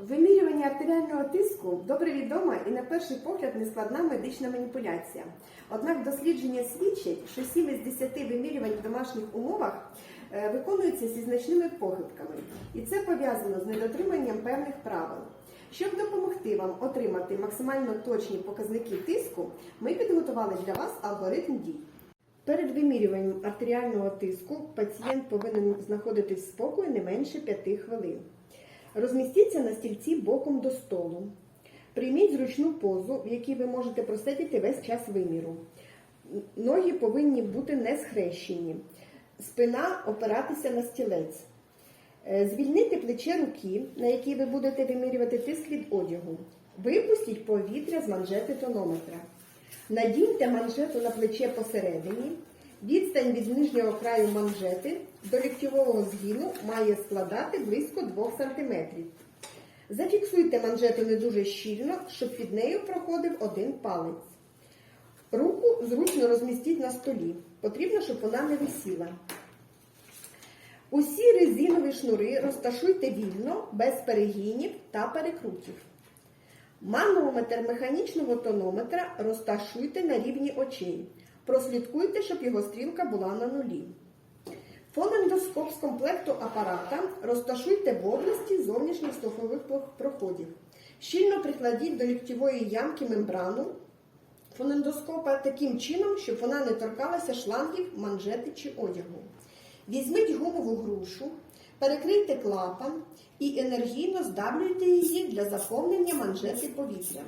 Вимірювання артеріального тиску добре відома і на перший погляд нескладна медична маніпуляція. Однак дослідження свідчать, що 7 із 10 вимірювань в домашніх умовах е, виконуються зі значними похибками, і це пов'язано з недотриманням певних правил. Щоб допомогти вам отримати максимально точні показники тиску, ми підготували для вас алгоритм дій. Перед вимірюванням артеріального тиску пацієнт повинен знаходитись в спокою не менше 5 хвилин. Розмістіться на стільці боком до столу. Прийміть зручну позу, в якій ви можете просидіти весь час виміру. Ноги повинні бути не схрещені. Спина опиратися на стілець. Е, Звільнити плече руки, на якій ви будете вимірювати тиск від одягу. Випустіть повітря з манжети тонометра. Надіньте манжету на плече посередині. Відстань від нижнього краю манжети до ліктьового згину має складати близько 2 см. Зафіксуйте манжету не дуже щільно, щоб під нею проходив один палець. Руку зручно розмістіть на столі. Потрібно, щоб вона не висіла. Усі резинові шнури розташуйте вільно, без перегинів та перекрутів. Манометр механічного тонометра розташуйте на рівні очей. Прослідкуйте, щоб його стрілка була на нулі. Фонендоскоп з комплекту апарата розташуйте в області зовнішніх слухових проходів. Щільно прикладіть до ліктєвої ямки мембрану фонендоскопа таким чином, щоб вона не торкалася шлангів, манжети чи одягу. Візьміть гумову грушу, перекрийте клапан і енергійно здавлюйте її для заповнення манжети повітрям.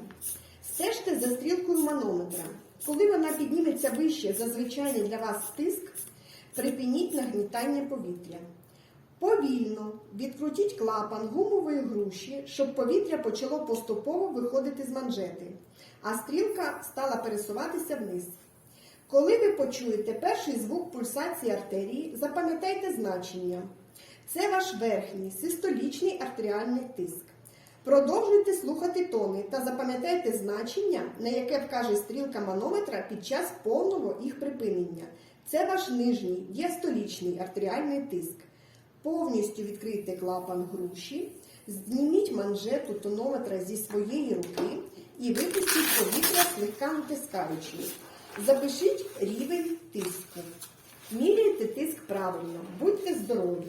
Стежте за стрілкою манометра. Коли вона підніметься вище за звичайний для вас тиск, припиніть нагнітання повітря. Повільно відкрутіть клапан гумової груші, щоб повітря почало поступово виходити з манжети, а стрілка стала пересуватися вниз. Коли ви почуєте перший звук пульсації артерії, запам'ятайте значення. Це ваш верхній систолічний артеріальний тиск. Продовжуйте слухати тони та запам'ятайте значення, на яке вкаже стрілка манометра під час повного їх припинення. Це ваш нижній діастолічний артеріальний тиск. Повністю відкрийте клапан груші, зніміть манжету тонометра зі своєї руки і випустіть повітря слегка натискаючи. Запишіть рівень тиску. Міряйте тиск правильно, будьте здорові!